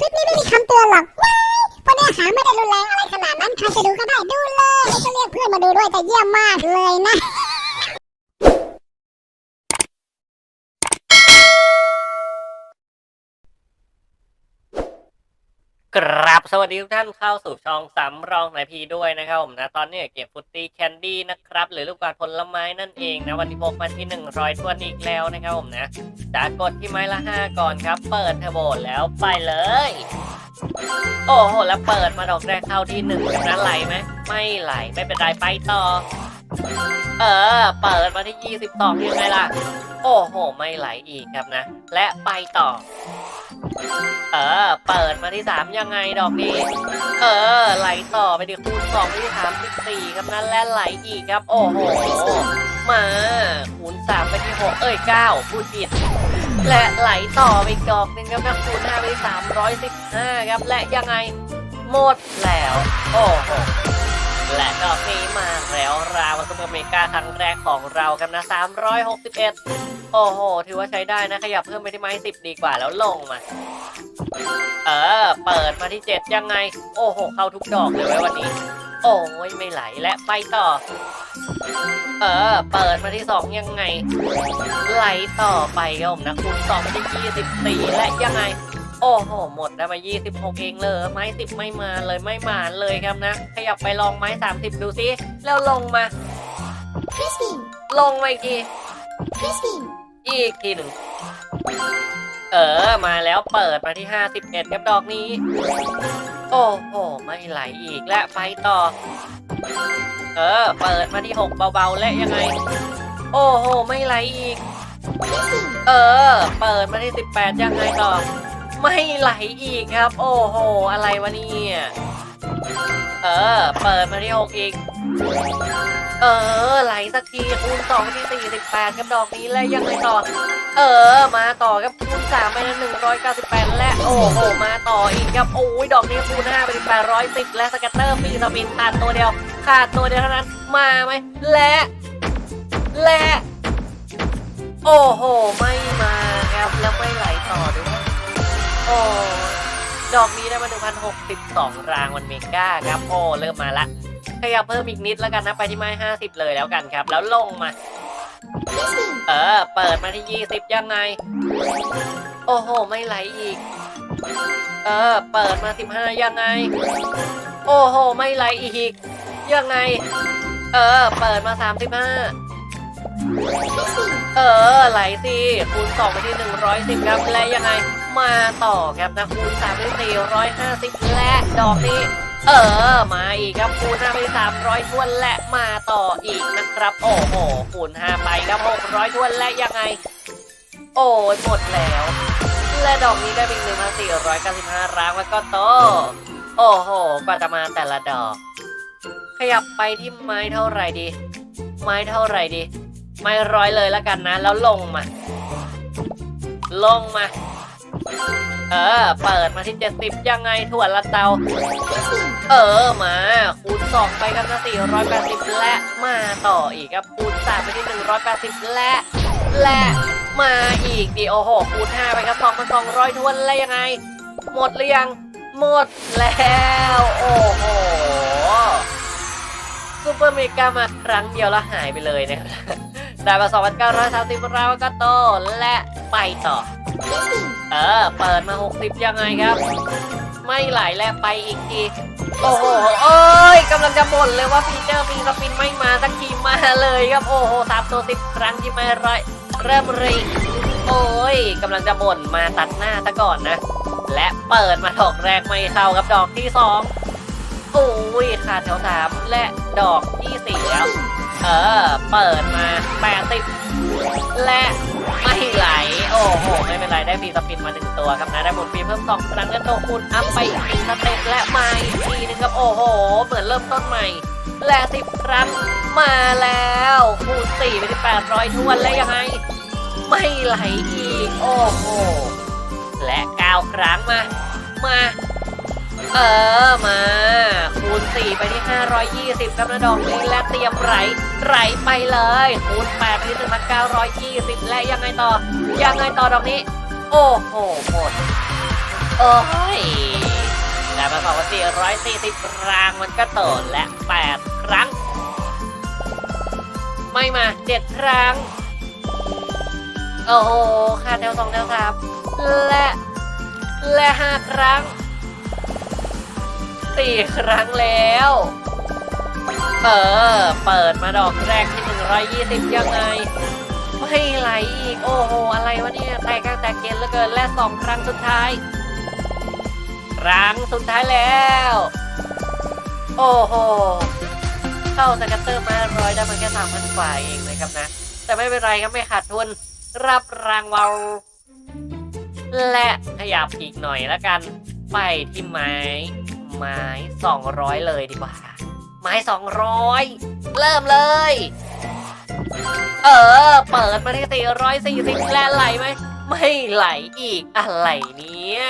คลิปนี้ไม่มีคำเตือนหรอกว้ายเพราะเนื้อหาไม่ได้รุนแรงอะไรขนาดนั้น ใครจะดูก็ได้ดูเลยแล้วก็เรียกเพื่อนมาดูด้วยแต่เยี่ยมมากเลยนะ กราบสวัสดีทุกท่านเข้าสู่ช่องสำรองในพีด้วยนะครับผมนะตอนนี้เก็บฟุตตี้แคนดี้นะครับ หรือลูกกาดผลไม้นั่นเองนะวันที่พกมาที่ 100ทวนอีกแล้วนะครับผมนะจากกดที่ไม้ละ 5 ก่อนครับ เปิดเทอร์โบแล้วไปเลย โอ้โห แล้วเปิดมาดอกแรกเข้าที่หนึ่งนะไหลไหมไม่ไหลไม่เป็นไรไปต่อ เออ เปิดมาที่ 22ยังไงล่ะ โอ้โห ไม่ไหลอีกครับนะ และไปต่อ เออ เปิดมาที่สามยังไงดอกนี้ เออ ไหลต่อไปดิคูณสองที่สามที่สี่ครับนั่นและไหลอีกครับ โอ้โห มาคูณสามไปที่หกเอ้ยเก้าพูดผิดและไหลต่อไปอีกดอกหนึงครับนะคูณห้าไปที่สามร้อยสิบห้าครับ และยังไงหมดแล้ว โอ้โห และดอกนี้มาแล้วราวซุปเปอร์เมกาครั้งแรกของเราครับนะ 361 โอ้โห ถือว่าใช้ได้นะ ขยับเพิ่มไปที่ไม้สิบดีกว่าแล้วลงมา เออ เปิดมาที่เจ็ดยังไง โอ้โห เข้าทุกดอกเลยไว้วันนี้ โอ้ยไม่ไหลและไปต่อ เออ เปิดมาที่สองยังไง ไหลต่อไปครับผมนะคูณสองไปที่ยี่สิบสี่และยังไง โอ้โห หมดได้มา 26 เองเลยไม้10 ไม่มาเลยไม่มาเลยครับนะ ขยับไปลองไม้ 30 ดูซิ แล้วลงมาลงมาอีกทีอีกทีหนึ่ง เออ มาแล้วเปิดมาที่ 51ครับดอกนี้ โอ้โห ไม่ไหลอีกและไปต่อ เออ เปิดมาที่ 6 เบาๆ และยังไง โอ้โห ไม่ไหลอีกเออ เปิดมาที่ 18 ยังไงต่อ ไม่ไหลอีกครับ โอ้โห อะไรวะเนี่ย เออ เปิดมาที่หกอีก เออ ไหลสักทีคูณสองที่สี่สิบแปดกับดอกนี้แล้วยังไงต่อ เออ มาต่อกับคูณสามไปแล้วหนึ่งร้อยเก้าสิบแปดและโอ้โห มาต่ออีกครับ โอ้ยดอกนี้คูณห้าไปถึงแปดร้อยสิบและสแกตเตอร์ปีสปินขาดตัวเดียว ขาดตัวเดียวเท่านั้น มาไหม และ และ โอ้โห ไม่มาครับ แล้วไม่ไหลต่อด้วย อ้ดอกนี้ได้มา1,062 รางวันเมก้าครับ โอ้ เริ่มมาละขยับเพิ่มอีกนิดแล้วกันนะ ไปที่ไม้50 เลยแล้วกันครับ แล้วลงมา เออ เปิดมาที่ 20 ยังไง โอ้โห ไม่ไหลอีก เออ เปิดมา 15 ยังไง โอ้โห ไม่ไหลอีก ยังไง เออ เปิดมา 35เออ ไหลสิคูณสองไปที่110ครับและยังไง มาต่อครับนะคูณ3ไปที่450และดอกนี้ เออ มาอีกครับคูณ5ไปที่300ทวนและมาต่ออีกนะครับ โอ้โหคูณ5ไปครับ600ทวนและยังไง โอ้หมดแล้ว และดอกนี้ได้เป็น1,495ร้างแล้วก็โต โอ้โหกว่าจะมาแต่ละดอก ขยับไปที่ไม้เท่าไหร่ดี ไม้เท่าไหร่ดี ไม่ร้อยเลยแล้วกันนะ แล้วลงมา ลงมา เออ เปิดมาที่70ยังไงถั่วละเตา เออ มา คูณ2ไปครับนะ480และ มาต่ออีกครับ คูณ3ไปที่180แปดสิบและ และมาอีกดิโอ้โหคูณ5ไปครับ2พัน200ทวนแล้วยังไง หมดหรือยัง หมดแล้ว โอ้โหซูเปอร์เมกามาครั้งเดียวแล้วหายไปเลยนะครับได้มา2,930ราวก็โตและไปต่อ เออ เปิดมา 60 ยังไงครับ ไม่ไหลและไปอีกที โอ้โหโอ้ยกำลังจะบ่นเลยว่าฟีเจอร์ฟีสปินไม่มาสักทีมาเลยครับ โอ้โหสามตัวสิบครั้งที่ไม่ร้อยเริ่มรีโอ้ยกำลังจะบ่นมาตัดหน้าซะก่อนนะ และเปิดมาดอกแรกไม่เข้ากับดอกที่สองโอ้ยขาดแถวสามและดอกที่สี่แล้วเออ เปิดมา80และไม่ไหล โอ้โห ไม่เป็นไร ได้ฟรีสปินมาหนึ่งตัวครับนะได้หมดฟรีเพิ่มสองครั้งกันโตคูณอัพไปอีกหนึ่งสเต็ปและมาอีกทีนึงครับ โอ้โห เหมือนเริ่มต้นใหม่ และสิบครั้งมาแล้วคูณสี่ไปที่แปดร้อยทวนแล้วยังไง ไม่ไหลอีก โอ้โห และเก้าครั้งมา มา เออ มา คูณ 4 ไปที่ 520 ครับนะดอกนี้และเตรียมไหลไหลไปเลย คูณ 8 ไปที่1,920 และยังไงต่อ ยังไงต่อดอกนี้ โอ้โห หมด โอ้ยแต่มาบอกว่า440 รางมันก็โตดและ 8 ครั้ง ไม่มา 7 ครั้ง โอ้โหค่าแถวสองแถวสามและ และห้าครั้ง สี่ครั้งแล้ว เออ เปิดมาดอกแรกที่120ยังไง ไม่ไหลอีก โอ้โห อะไรวะเนี่ย แตกกลางแตกเกณฑ์เหลือเกิน และสองครั้งสุดท้าย ครั้งสุดท้ายแล้ว โอ้โห เข้าสกัตเตอร์มาร้อยได้มันแค่สามพันกว่าเองนะครับนะ แต่ไม่เป็นไรครับไม่ขาดทุน รับรางวัลและขยับอีกหน่อยแล้วกัน ไปที่ไม้ ไม้ 200 เลยดีกว่า ไม้ 200 เริ่มเลย เออ เปิดมาที่ 440และไหลไหม ไม่ไหลอีกอะไรเนี่ย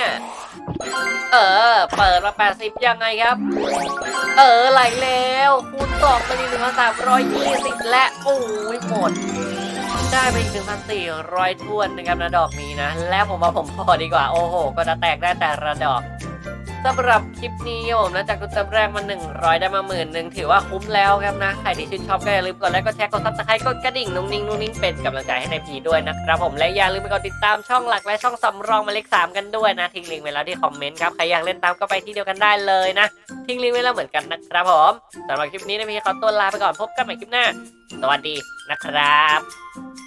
เออ เปิดมา 80 ยังไงครับ เออ ไหลแล้วคูณสองไปที่1,320 และ โอ้ยหมดได้ไปอีก1,400ทวนนะครับนะดอกนี้นะ แล้วผมว่าผมพอดีกว่า โอ้โห ก็จะแตกได้แต่ละดอก สำหรับคลิปนี้ผมนะจากกุญแจแรกมา100 ได้มาหมื่นหนึ่งถือว่าคุ้มแล้วครับนะ ใครที่ชื่นชอบก็อย่าลืมกดไลค์กดแชร์กดซับสไครต์กดกระดิ่งนุ่งนิ่งนุ่งนิ่งเป็นกำลังใจให้ในพีด้วยนะครับผมและอย่าลืมไปกดติดตามช่องหลักและช่องสำรองมาเลขสามกันด้วยนะทิ้งลิงก์ไว้แล้วที่คอมเมนต์ครับใครอยากเล่นตามก็ไปที่เดียวกันได้เลยนะ ทิ้งลิงก์ไว้แล้วเหมือนกันนะครับผมสำหรับคลิปนี้นะพี่ขอตัวลาไปก่อนพบกันใหม่คลิปหน้าสวัสดีนะครับ